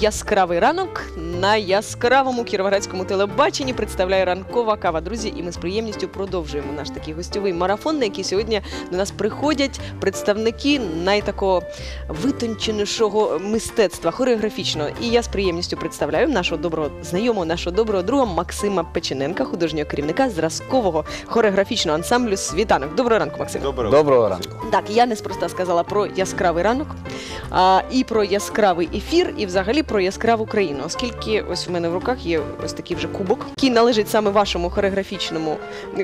Яскравий ранок на яскравому кіровоградському телебаченні представляє ранкова кава. Друзі, і ми з приємністю продовжуємо наш такий гостьовий марафон, на який сьогодні до нас приходять представники найтакого витонченішого мистецтва хореографічного. І я з приємністю представляю нашого доброго знайомого, нашого доброго друга Максима Печененка, художнього керівника зразкового хореографічного ансамблю Світанок. Доброго ранку, Максим. Доброго. Доброго ранку. Так, я неспроста сказала про яскравий ранок, а, і про яскравий ефір, і взагалі про яскраву країну. Оскільки ось в мене в руках є ось такий вже кубок, який належить саме вашому хореографічному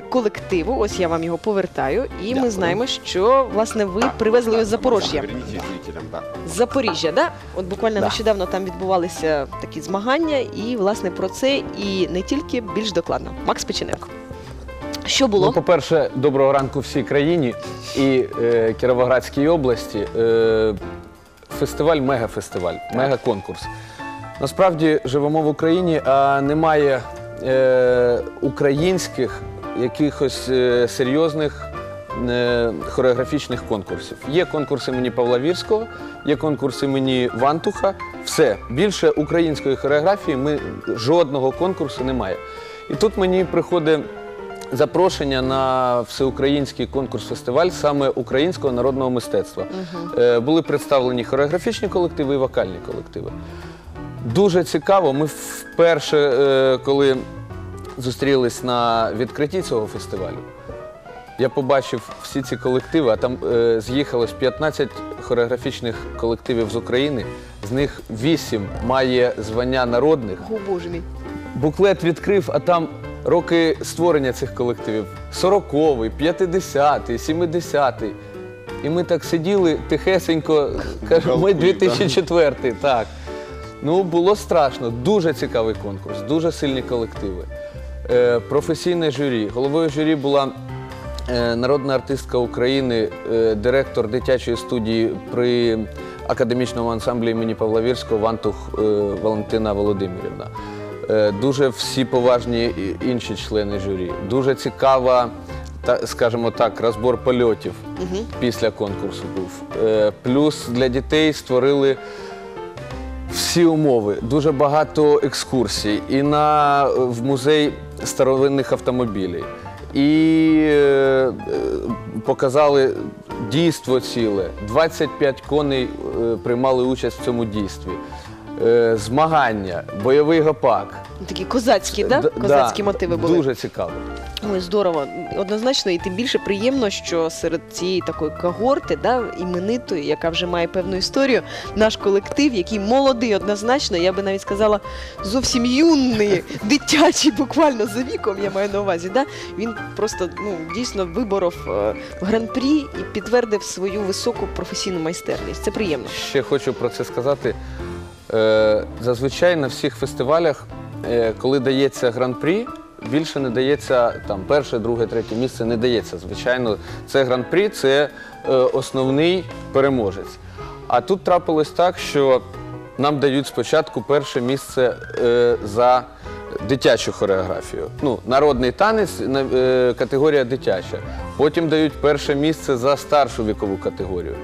колективу. Ось я вам його повертаю. І ми знаємо, що власне ви привезли його з Запоріжжя. Верните зрителям, да. З Запоріжжя, да? От буквально Да. нещодавно там відбувалися такі змагання, і власне про це і не тільки більш докладно. Макс Печененко. Що було? Ну, по-перше, доброго ранку всій країні і е, Кіровоградській області. Е, фестиваль, мегафестиваль, мегаконкурс. Насправді живемо в Україні, а немає е, українських якихось е, серйозних е, хореографічних конкурсів. Є конкурс імені Павла Вірського, є конкурс імені Вантуха. Все більше української хореографії ми жодного конкурсу немає. І тут мені приходить запрошення на всеукраїнський конкурс-фестиваль саме українського народного мистецтва. Е, Були представлені хореографічні колективи і вокальні колективи. Дуже цікаво. Ми вперше, е, коли зустрілись на відкритті цього фестивалю, я побачив всі ці колективи, а там е, з'їхалось 15 хореографічних колективів з України. З них 8 має звання народних. О, Боже мій. Буклет відкрив, а там роки створення цих колективів: 40-й, 50-й, 70-й. І ми так сиділи тихесенько, кажемо, ми Жалкуємо, 2004 так. Ну, було страшно, дуже цікавий конкурс, дуже сильні колективи. Е, професійне журі. Головою журі була е, народна артистка України, е, директор дитячої студії при академічному ансамблі імені Павла Вірського Вантух е, Валентина Володимирівна. Е, дуже всі поважні інші члени журі. Дуже цікава, та, скажімо так, розбор польотів після конкурсу був. Е, плюс для дітей створили всі умови, дуже багато екскурсій і на в музей старовинних автомобілів. І е, показали дійство ціле. 25 коней е, приймали участь в цьому дійстві. Е, змагання, бойовий гопак. Такі козацькі, да? Д- Козацькі мотиви були. Дуже цікаво. Ой, здорово. Однозначно, і тим більше приємно, що серед цієї такої когорти, да, іменитої, яка вже має певну історію, наш колектив, який молодий, однозначно, я би навіть сказала, зовсім юний, дитячий, буквально за віком, я маю на увазі. Да? Він просто ну, дійсно виборов е, гран-прі і підтвердив свою високу професійну майстерність. Це приємно. Ще хочу про це сказати. Е, Зазвичай на всіх фестивалях, е, коли дається гран-прі, більше не дається там перше, друге, третє місце не дається. Звичайно, це гран-прі це е, основний переможець. А тут трапилось так, що нам дають спочатку перше місце за дитячу хореографію. Ну, народний танець, категорія дитяча. Потім дають перше місце за старшу вікову категорію.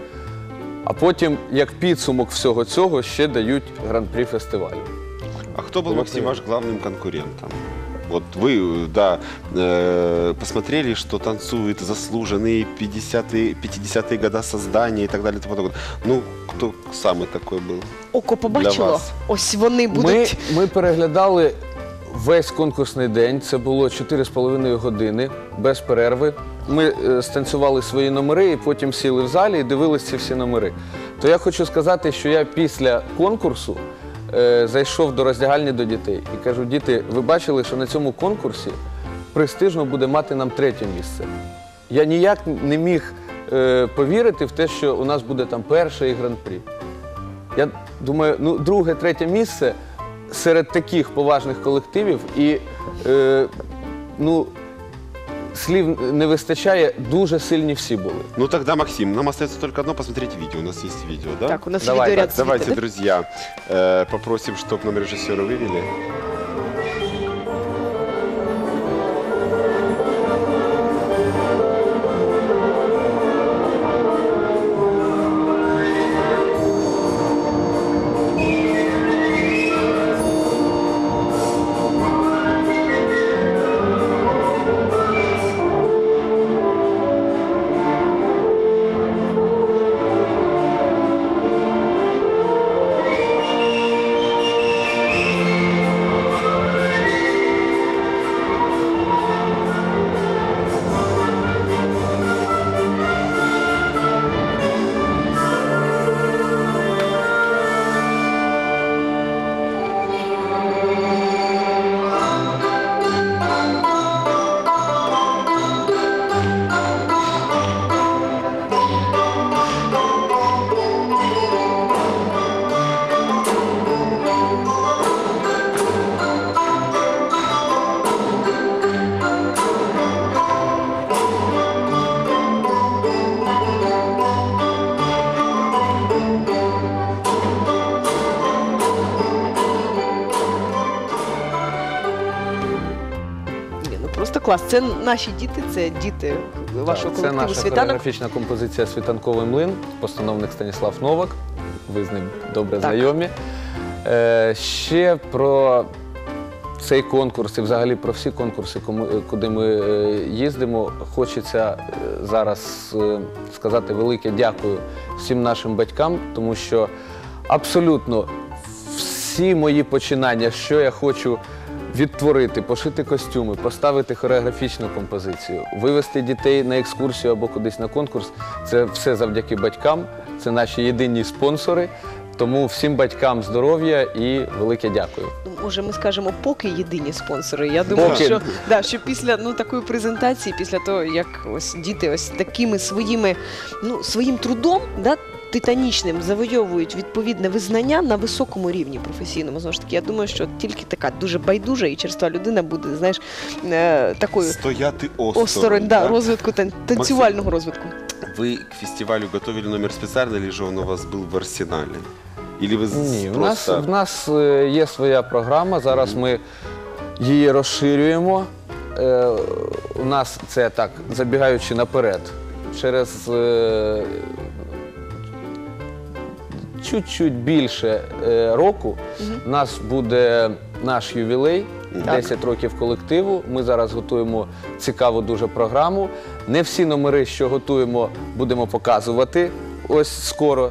А потім, як підсумок всього цього, ще дають гран-прі фестивалю. А кто был, Ну, Максим, например. ваш главным конкурентом? Вот вы, э, да, э, посмотрели, что танцуют заслуженные 50-е, 50-е года создания и так далее и тому подобное. Ну, кто самый такой был? Око побачило. вас. Ось вони Ми, будуть. ми переглядали весь конкурсний день. Це було 4,5 години без перерви. Ми е, станцювали свої номери і потім сіли в залі і дивилися ці всі номери. То я хочу сказати, що я після конкурсу е, зайшов до роздягальні до дітей і кажу: діти, ви бачили, що на цьому конкурсі престижно буде мати нам третє місце. Я ніяк не міг е, повірити в те, що у нас буде там перше і гран-прі. Я думаю, ну, друге, третє місце серед таких поважних колективів і е, ну, слів не вистачає, дуже сильні всі були. Ну тогда, Максим, нам остается только одно посмотреть видео. У нас есть видео, да? Так, у нас Давай, відеоряд Так, давайте, звідти, да? друзья, э, попросим, чтобы нам режиссеры вывели. Клас. Це наші діти, це діти вашого Так, Це наша світанок. хореографічна композиція Світанковий млин, постановник Станіслав Новак. Ви з ним добре знайомі. Е, ще про цей конкурс і взагалі про всі конкурси, кому- куди ми е, їздимо, хочеться е, зараз е, сказати велике дякую всім нашим батькам, тому що абсолютно всі мої починання, що я хочу відтворити, пошити костюми, поставити хореографічну композицію, вивести дітей на екскурсію або кудись на конкурс. Це все завдяки батькам. Це наші єдині спонсори. Тому всім батькам здоров'я і велике дякую. Ну, Може, ми скажемо, поки єдині спонсори. Я думаю, Поки. що, да, що після ну, такої презентації, після того, як ось діти ось такими своїми, ну, своїм трудом, да, титанічним завойовують відповідне визнання на високому рівні професійному. Знову ж таки, я думаю, що тільки така дуже байдужа і черства людина буде, знаєш, е, такою Стояти осторонь. осторонь да, да? розвитку тан- танцювального розвитку. Вы к фестивалю готовили номер специально, или же он у вас был в арсенале? Или вы з- Ні, в нас, просто... в нас е, є своя програма. Зараз ми її розширюємо. Е, У нас це так, забігаючи наперед, через е, чуть-чуть більше е, року у нас буде наш ювілей. Так. 10 років колективу. Ми зараз готуємо цікаву дуже програму. Не всі номери, що готуємо, будемо показувати ось скоро.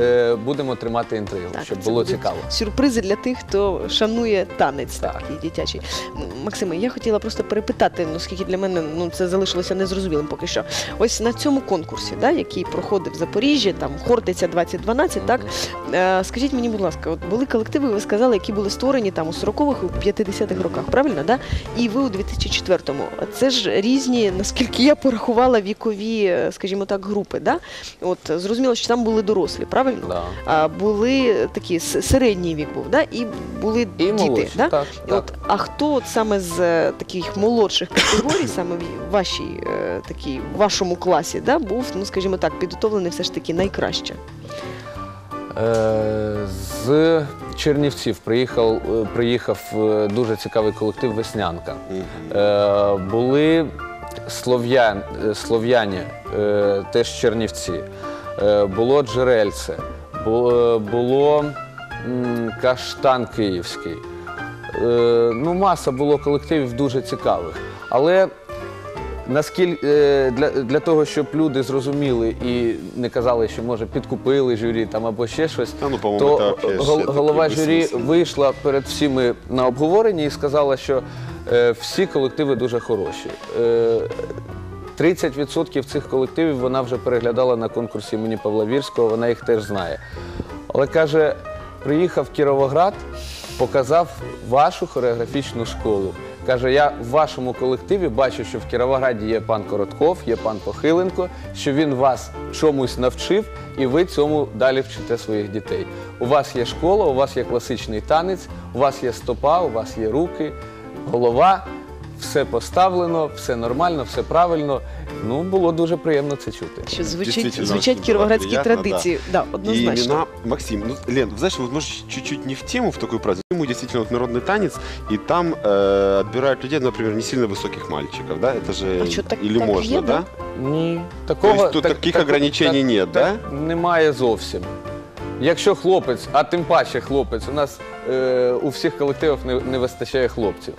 Е, Будемо тримати інтригу, щоб це було будуть цікаво. Сюрпризи для тих, хто шанує танець Так. такий дитячий. М, Максиме, я хотіла просто перепитати, ну, оскільки для мене ну, це залишилося незрозумілим поки що. Ось на цьому конкурсі, да, який проходив в Запоріжжі, там Хортиця 2012, так? Е, скажіть мені, будь ласка, от були колективи, ви сказали, які були створені там у 40-х, у 50-х роках, правильно? Да? І ви у 2004-му. Це ж різні, наскільки я порахувала, вікові, е, скажімо так, групи. Да? От, зрозуміло, що там були дорослі, правильно? Да. а, були такі середній вік був, да? і були І діти. молодші, да? так, І так. От, а хто от саме з е, таких молодших категорій, саме в вашій е, такій, в вашому класі, да, був, ну скажімо так, підготовлений все ж таки найкраще? Е, З Чернівців приїхав, приїхав дуже цікавий колектив Веснянка. Е, Були слов'ян, слов'яні, е, теж Чернівці. Е, Було Джерельце, е, було Каштан Київський. Е, Ну, маса було колективів дуже цікавих. Але наскільки для, для того, щоб люди зрозуміли і не казали, що може підкупили журі там або ще щось, ну, то голова журі вийшла перед всіми на обговоренні і сказала, що всі колективи дуже хороші. Е, 30% цих колективів вона вже переглядала на конкурсі імені Павла Вірського, вона їх теж знає. Але каже, приїхав в Кіровоград, показав вашу хореографічну школу. Каже, я в вашому колективі бачу, що в Кіровограді є пан Коротков, є пан Похиленко, що він вас чомусь навчив, і ви цьому далі вчите своїх дітей. У вас є школа, у вас є класичний танець, у вас є стопа, у вас є руки, голова Все поставлено, все нормально, все правильно. Ну, було дуже приємно це чути. Що звучить, Дійсно, звучать дуже кіровоградські приємно, традиції. Да. И однозначно. имена Максим. Ну, Лен, знаешь, вот может чуть-чуть не в тему в такой праздник. Ему действительно вот народный танец, и там э, отбирают людей, например, не сильно высоких мальчиков, да? Это же А чё, так- или так можно, є, да? да? Ні, То такого есть тут таких ограничений нет, так Немає зовсім. Якщо хлопець, а тим паче хлопець, у нас е, у всіх колективах не, не вистачає хлопців.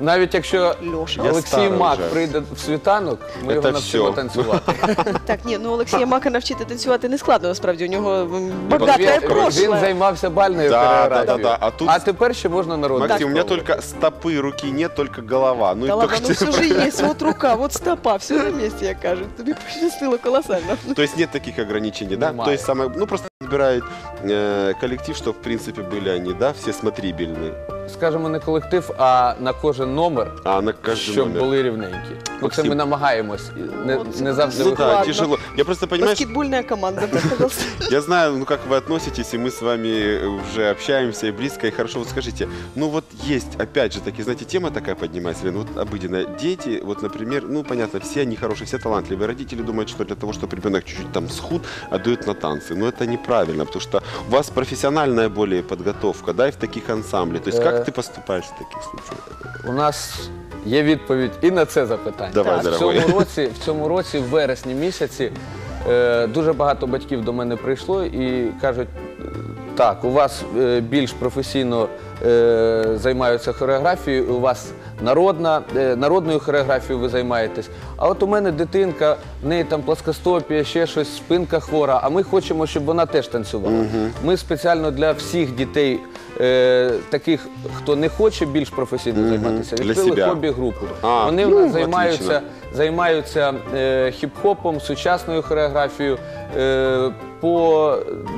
Навіть якщо Льоша. Я Олексій старий Мак вже. прийде в світанок, ми Це його навчимо всьо. танцювати. Так, ні, ну Олексія Мака навчити танцювати не складно, насправді. У нього м, він- багате він, прошле. він займався бальною Да, хореографією. да, да, да. А тут- а тепер ще можна народну. Максим, у меня спробувати. только стопы, руки нет, только голова. Ну Та и ладно, только ну все же є, от рука, от стопа, все на місці, як кажуть. Тобі пощастило колосально. То есть нет таких ограничений, да? Немає. То есть самое, ну просто отбирает э, коллектив, чтобы в принципе были они, да, все смотрибельные. Скажімо, не колектив, а на кожен номер, А на каждый щоб номер. були рівненькі. Ну, це Максим. ми намагаємось. Не, Ну, це не завжди Ну Ладно. виходить. да, тяжело. Я просто понимаешь, Баскетбольная команда, так, пожалуйста. я знаю, ну как вы относитесь, и мы с вами уже общаемся и близко, и хорошо. Вот скажите, ну вот есть, опять же таки, знаете, тема такая поднимается, Лен, вот обыденно. Дети, вот, например, ну понятно, все они хорошие, все талантливые. Родители думают, что для того, чтобы ребенок чуть-чуть там схуд, отдают на танцы. Но это неправильно, потому что у вас профессиональная более подготовка, да, и в таких ансамблях? То есть Э, как ты поступаешь в таких случаях? У нас є відповідь і на це запитання. Давай, в дорогой. цьому році, в цьому році, в вересні місяці, е, дуже багато батьків до мене прийшло і кажуть: е, так, у вас е, більш професійно е, займаються хореографією, у вас народна, е, народною хореографією ви займаєтесь. А от у мене дитинка, в неї там плоскостопія, ще щось, спинка хвора, а ми хочемо, щоб вона теж танцювала. Ми спеціально для всіх дітей, е, таких, хто не хоче більш професійно займатися, Для відкрили себя. хобі-групу. А, Вони в ну, нас займаються, отлично. займаються е, хіп-хопом, сучасною хореографією. Е, по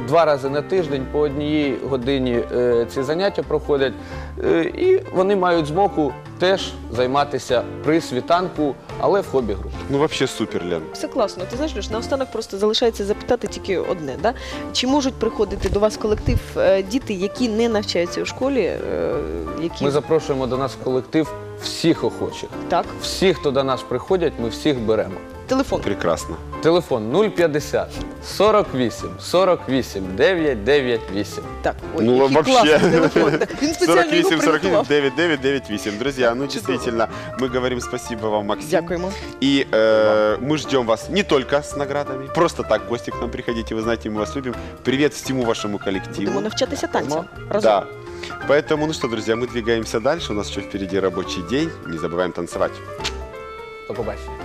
два рази на тиждень, по одній годині е, ці заняття проходять. Е, і вони мають змогу теж займатися при світанку, але в хобі-групі. Ну вообще супер, Лен. Все класно. Ти знаєш, Леш, наостанок просто залишається запитати тільки одне. Да? Чи можуть приходити до вас колектив е, діти, які не навчаються у школі, які Ми запрошуємо до нас в колектив всіх охочих. так, Всі, хто до нас приходять, ми всіх беремо. телефон. Прекрасно. Телефон 050 48 48 998. Так, ой, ну який вообще. класний телефон. Він спеціально його 48 48 приготував. 9998. Друзья, ну действительно, мы говорим спасибо вам, Максим. Дякуємо. И э, мы ждем вас не только с наградами, просто так в гости к нам приходите, вы знаете, мы вас любим. Привет всему вашему коллективу. Будемо навчатися танцям. Да. Разом. Поэтому, ну что, друзья, мы двигаемся дальше. У нас еще впереди рабочий день. Не забываем танцевать. До побачення.